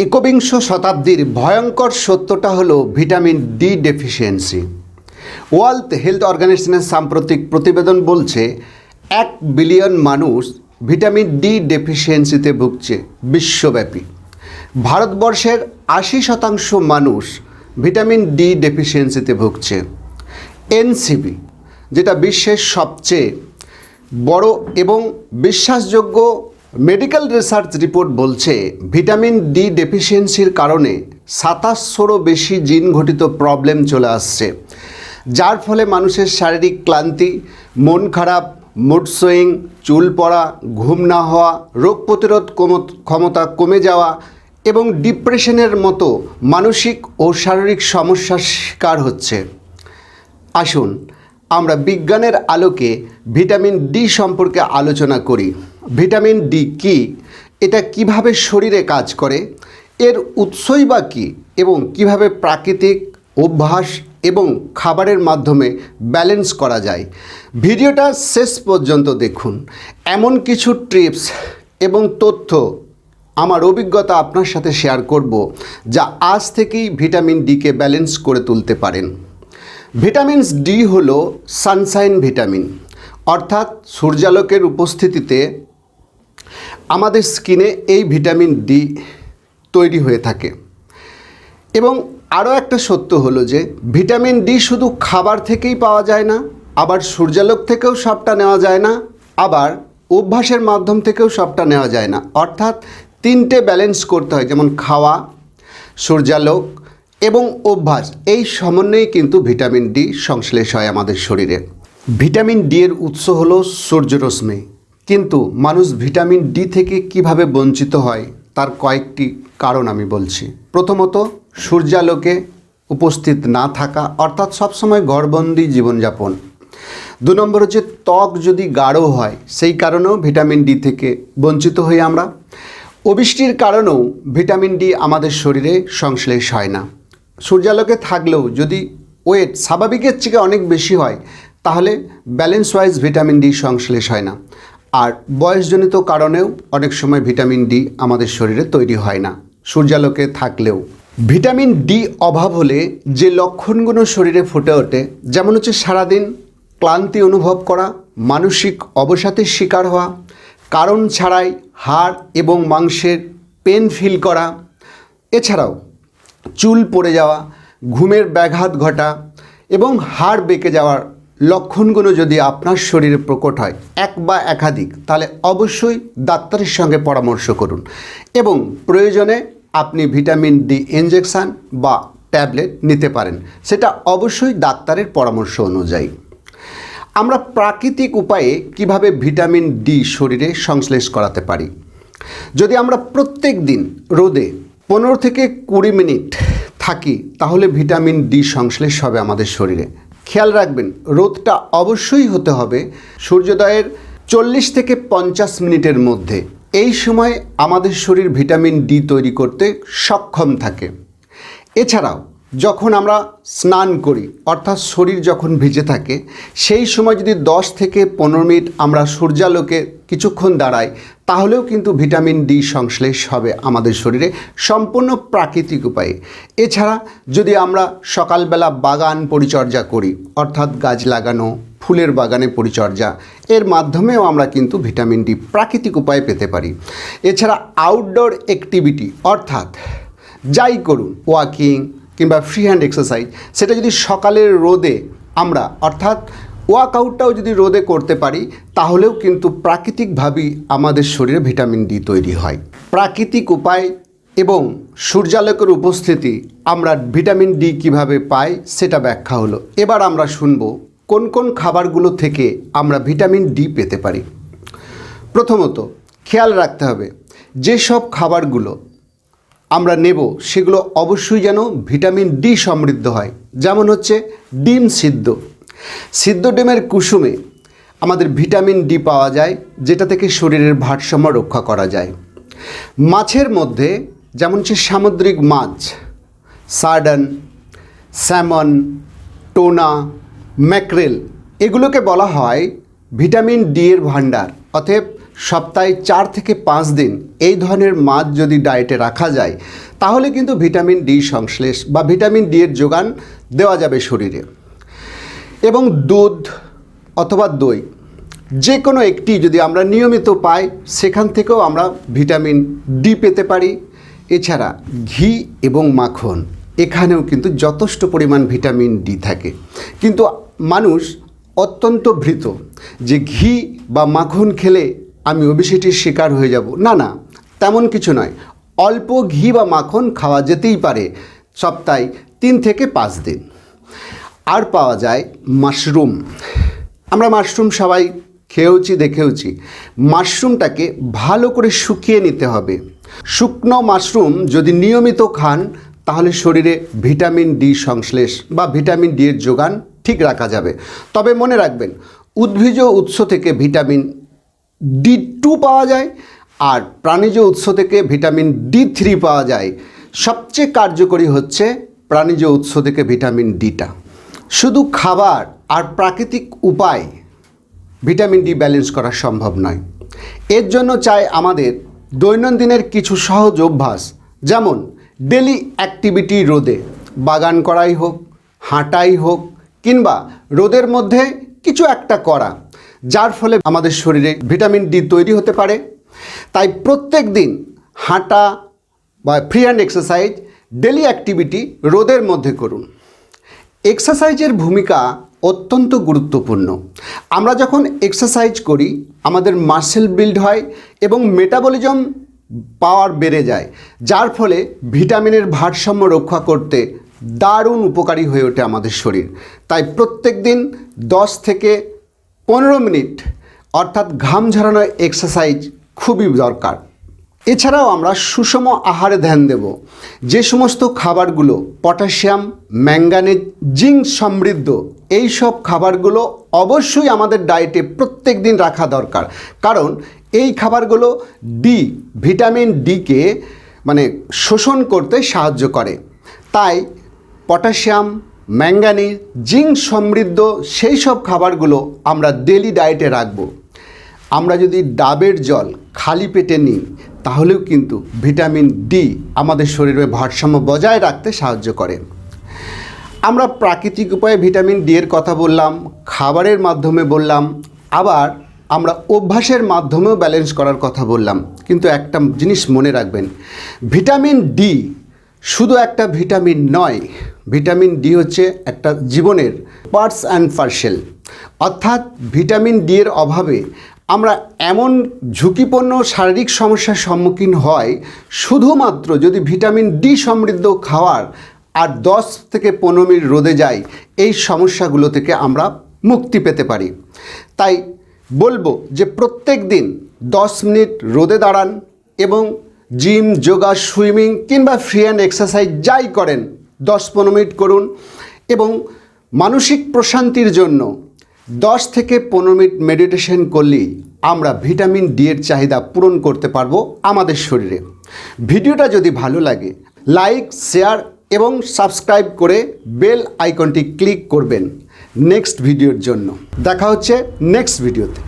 একবিংশ শতাব্দীর ভয়ঙ্কর সত্যটা হলো vitamin D deficiency. World health অর্গানাইজেশনের সাম্প্রতিক প্রতিবেদন বলছে, এক বিলিয়ন মানুষ ভিটামিন ডি ডেফিসিয়েন্সিতে ভুগছে বিশ্বব্যাপী। ভারতবর্ষের আশি শতাংশ মানুষ ভিটামিন ডি ডেফিসিয়েন্সিতে ভুগছে। এনসিবি, যেটা বিশ্বের সবচেয়ে বড় এবং বিশ্বাসযোগ্য মেডিকেল রিসার্চ রিপোর্ট বলছে, ভিটামিন ডি ডেফিসিয়েন্সির কারণে সাতাশশোরও বেশি জিন ঘটিত প্রবলেম চলে আসছে, যার ফলে মানুষের শারীরিক ক্লান্তি, মন খারাপ মুড সুইং চুল পড়া, ঘুম না হওয়া, রোগ প্রতিরোধ ক্ষমতা কমে যাওয়া এবং ডিপ্রেশনের মতো মানসিক ও শারীরিক সমস্যার শিকার হচ্ছে। আসুন, আমরা বিজ্ঞানের আলোকে ভিটামিন ডি সম্পর্কে আলোচনা করি। ভিটামিন ডি কি? এটা কীভাবে শরীরে কাজ করে? এর উৎসই বা কী? এবং কীভাবে প্রাকৃতিক অভ্যাস এবং খাবারের মাধ্যমে ব্যালেন্স করা যায়? ভিডিওটা শেষ পর্যন্ত দেখুন। এমন কিছু টিপস এবং তথ্য আমার অভিজ্ঞতা আপনার সাথে শেয়ার করব, যা আজ থেকেই ভিটামিন ডিকে ব্যালেন্স করে তুলতে পারেন। ভিটামিনস ডি হল সানশাইন ভিটামিন, অর্থাৎ সূর্যালোকের উপস্থিতিতে আমাদের স্কিনে এই ভিটামিন ডি তৈরি হয়ে থাকে। এবং আরও একটা সত্য হলো যে, ভিটামিন ডি শুধু খাবার থেকেই পাওয়া যায় না, আবার সূর্যালোক থেকেও সবটা নেওয়া যায় না, আবার অভ্যাসের মাধ্যম থেকেও সবটা নেওয়া যায় না। অর্থাৎ তিনটে ব্যালেন্স করতে হয়, যেমন খাওয়া, সূর্যালোক এবং অভ্যাস। এই সমন্বয়েই কিন্তু ভিটামিন ডি সংশ্লেষ হয় আমাদের শরীরে। ভিটামিন ডি এর উৎস হলো সূর্যরশ্মি। কিন্তু মানুষ ভিটামিন ডি থেকে কীভাবে বঞ্চিত হয় তার কয়েকটি কারণ আমি বলছি। প্রথমত, সূর্যালোকে উপস্থিত না থাকা, অর্থাৎ সবসময় ঘরবন্দি জীবনযাপন। দু নম্বর হচ্ছে, ত্বক যদি গাঢ় হয়, সেই কারণেও ভিটামিন ডি থেকে বঞ্চিত হই আমরা। অবৃষ্টির কারণেও ভিটামিন ডি আমাদের শরীরে সংশ্লেষ হয় না। সূর্যালোকে থাকলেও যদি ওয়েট স্বাভাবিকের থেকে অনেক বেশি হয়, তাহলে ব্যালেন্স ওয়াইজ ভিটামিন ডি সংশ্লেষ হয় না। আর বয়সজনিত কারণেও অনেক সময় ভিটামিন ডি আমাদের শরীরে তৈরি হয় না, সূর্যালোকে থাকলেও। ভিটামিন ডি অভাব হলে যে লক্ষণগুলো শরীরে ফুটে ওঠে, যেমন হচ্ছে সারাদিন ক্লান্তি অনুভব করা, মানসিক অবসাদের শিকার হওয়া, কারণ ছাড়াই হাড় এবং মাংসের পেন ফিল করা, এছাড়াও চুল পড়ে যাওয়া, ঘুমের ব্যাঘাত ঘটা এবং হাড় বেঁকে যাওয়ার লক্ষণগুলো যদি আপনার শরীরে প্রকট হয়, এক বা একাধিক, তাহলে অবশ্যই ডাক্তারের সঙ্গে পরামর্শ করুন। এবং প্রয়োজনে আপনি ভিটামিন ডি ইনজেকশান বা ট্যাবলেট নিতে পারেন। সেটা অবশ্যই ডাক্তারের পরামর্শ অনুযায়ী। আমরা প্রাকৃতিক উপায়ে কীভাবে ভিটামিন ডি শরীরে সংশ্লেষ করাতে পারি? যদি আমরা প্রত্যেক দিন রোদে পনেরো থেকে কুড়ি মিনিট থাকি, তাহলে ভিটামিন ডি সংশ্লেষ হবে আমাদের শরীরে। খেয়াল রাখবেন, রোদটা অবশ্যই হতে হবে সূর্যোদয়ের চল্লিশ থেকে পঞ্চাশ মিনিটের মধ্যে। এই সময় আমাদের শরীর ভিটামিন ডি তৈরি করতে সক্ষম থাকে। এছাড়াও যখন আমরা স্নান করি, অর্থাৎ শরীর যখন ভিজে থাকে, সেই সময় যদি 10 থেকে পনেরো মিনিট আমরা সূর্যালোকে কিছুক্ষণ দাঁড়াই, তাহলেও কিন্তু ভিটামিন ডি সংশ্লেষ হবে আমাদের শরীরে সম্পূর্ণ প্রাকৃতিক উপায়ে। এছাড়া যদি আমরা সকালবেলা বাগান পরিচর্যা করি, অর্থাৎ গাছ লাগানো, ফুলের বাগানে পরিচর্যা, এর মাধ্যমেও আমরা কিন্তু ভিটামিন ডি প্রাকৃতিক উপায়ে পেতে পারি। এছাড়া আউটডোর অ্যাক্টিভিটি অর্থাৎ যাই করুন ওয়াকিং কিংবা ফ্রি হ্যান্ড এক্সারসাইজ সেটা যদি সকালের রোদে আমরা, অর্থাৎ ওয়ার্কআউটটাও যদি রোদে করতে পারি, তাহলেও কিন্তু প্রাকৃতিকভাবেই আমাদের শরীরে ভিটামিন ডি তৈরি হয়। প্রাকৃতিক উপায় এবং সূর্যালোকের উপস্থিতি আমরা ভিটামিন ডি কীভাবে পাই, সেটা ব্যাখ্যা হলো। এবার আমরা শুনব কোন কোন খাবারগুলো থেকে আমরা ভিটামিন ডি পেতে পারি। প্রথমত, খেয়াল রাখতে হবে, যেসব খাবারগুলো আমরা নেব, সেগুলো অবশ্যই যেন ভিটামিন ডি সমৃদ্ধ হয়। যেমন হচ্ছে ডিম সিদ্ধ। সিদ্ধ ডিমের কুসুমে আমাদের ভিটামিন ডি পাওয়া যায়, যেটা থেকে শরীরের ভারসাম্য রক্ষা করা যায়। মাছের মধ্যে যেমন হচ্ছে সামুদ্রিক মাছ, সার্ডন, স্যামন, টোনা, ম্যাকরেল, এগুলোকে বলা হয় ভিটামিন ডি এর ভাণ্ডার। অতএব সপ্তাহে চার থেকে পাঁচ দিন এই ধরনের মাছ যদি ডায়েটে রাখা যায়, তাহলে কিন্তু ভিটামিন ডি সংশ্লেষ বা ভিটামিন ডি এর যোগান দেওয়া যাবে শরীরে। এবং দুধ অথবা দই যে কোনো একটি যদি আমরা নিয়মিত পাই, সেখান থেকেও আমরা ভিটামিন ডি পেতে পারি। এছাড়া ঘি এবং মাখন, এখানেও কিন্তু যথেষ্ট পরিমাণ ভিটামিন ডি থাকে। কিন্তু মানুষ অত্যন্ত ভৃত যে ঘি বা মাখন খেলে আমি ওবিসিটির শিকার হয়ে যাব। না না, তেমন কিছু নয়। অল্প ঘি বা মাখন খাওয়া যেতেই পারে সপ্তাহে তিন থেকে পাঁচ দিন। আর পাওয়া যায় মাশরুম। আমরা মাশরুম সবাই খেয়েওছি, দেখেওছি। মাশরুমটাকে ভালো করে শুকিয়ে নিতে হবে। শুকনো মাশরুম যদি নিয়মিত খান, তাহলে শরীরে ভিটামিন ডি সংশ্লেষ বা ভিটামিন ডি এর যোগান ঠিক রাখা যাবে। তবে মনে রাখবেন উদ্ভিজ উৎস থেকে ভিটামিন ডি টু পাওয়া যায় আর প্রাণীজ উৎস থেকে ভিটামিন ডি থ্রি পাওয়া যায়। সবচেয়ে কার্যকরী হচ্ছে প্রাণীজ উৎস থেকে ভিটামিন ডিটা শুধু খাবার আর প্রাকৃতিক উপায় ভিটামিন ডি ব্যালেন্স করা সম্ভব নয়। এর জন্য চাই আমাদের দৈনন্দিনের কিছু সহজ অভ্যাস, যেমন ডেলি অ্যাক্টিভিটি রোদে। বাগান করাই হোক, হাঁটাই হোক, কিংবা রোদের মধ্যে কিছু একটা করা। যার ফলে আমাদের শরীরে ভিটামিন ডি তৈরি হতে পারে। তাই প্রত্যেক দিন হাঁটা বা free hand exercise daily activity রোদের মধ্যে করুন। এক্সারসাইজের ভূমিকা অত্যন্ত গুরুত্বপূর্ণ। আমরা যখন এক্সারসাইজ করি, আমাদের মাসেল বিল্ড হয় এবং মেটাবলিজম পাওয়ার বেড়ে যায়, যার ফলে ভিটামিনের ভারসাম্য রক্ষা করতে দারুণ উপকারী হয়ে ওঠে আমাদের শরীর। তাই প্রত্যেক দিন দশ থেকে পনেরো মিনিট, অর্থাৎ ঘাম ঝরানো এক্সারসাইজ খুবই দরকার। এছাড়াও আমরা সুষম আহারে ধ্যান দেব। যে সমস্ত খাবারগুলো পটাশিয়াম ম্যাঙ্গানিজ জিঙ্ক সমৃদ্ধ, এই সব খাবারগুলো অবশ্যই আমাদের ডায়েটে প্রত্যেক দিন রাখা দরকার। কারণ এই খাবারগুলো ডি ভিটামিন ডিকে মানে শোষণ করতে সাহায্য করে। তাই পটাশিয়াম ম্যাঙ্গানিজ, জিঙ্ক সমৃদ্ধ, সেই সব খাবারগুলো আমরা ডেলি ডায়েটে রাখব। আমরা যদি ডাবের জল খালি পেটে নিই, তাহলেও কিন্তু ভিটামিন ডি আমাদের শরীরে ভারসাম্য বজায় রাখতে সাহায্য করে। আমরা প্রাকৃতিক উপায়ে ভিটামিন ডি এর কথা বললাম, খাবারের মাধ্যমে বললাম, আবার আমরা অভ্যাসের মাধ্যমেও ব্যালেন্স করার কথা বললাম। কিন্তু একটা জিনিস মনে রাখবেন, ভিটামিন ডি শুধু একটা ভিটামিন নয় ভিটামিন ডি হচ্ছে একটা জীবনের পার্টস অ্যান্ড পার্সেল। অর্থাৎ ভিটামিন ডি এর অভাবে আমরা এমন ঝুঁকিপূর্ণ শারীরিক সমস্যার সম্মুখীন হয় শুধুমাত্র যদি ভিটামিন ডি সমৃদ্ধ খাওয়ার আর দশ থেকে পনেরো মিনিট রোদে যাই, এই সমস্যাগুলো থেকে আমরা মুক্তি পেতে পারি। তাই বলব যে প্রত্যেক দিন দশ মিনিট রোদে দাঁড়ান এবং জিম, যোগা, সুইমিং কিংবা ফ্রি অ্যান্ড এক্সারসাইজ যাই করেন দশ পনেরো মিনিট করুন এবং মানসিক প্রশান্তির জন্য দশ থেকে পনেরো মিনিট মেডিটেশন করলেই আমরা ভিটামিন ডি এর চাহিদা পূরণ করতে পারব আমাদের শরীরে। ভিডিওটা যদি ভালো লাগে, লাইক, শেয়ার এবং সাবস্ক্রাইব করে বেল আইকনটি ক্লিক করবেন নেক্সট ভিডিওর জন্য। দেখা হচ্ছে নেক্সট ভিডিওতে।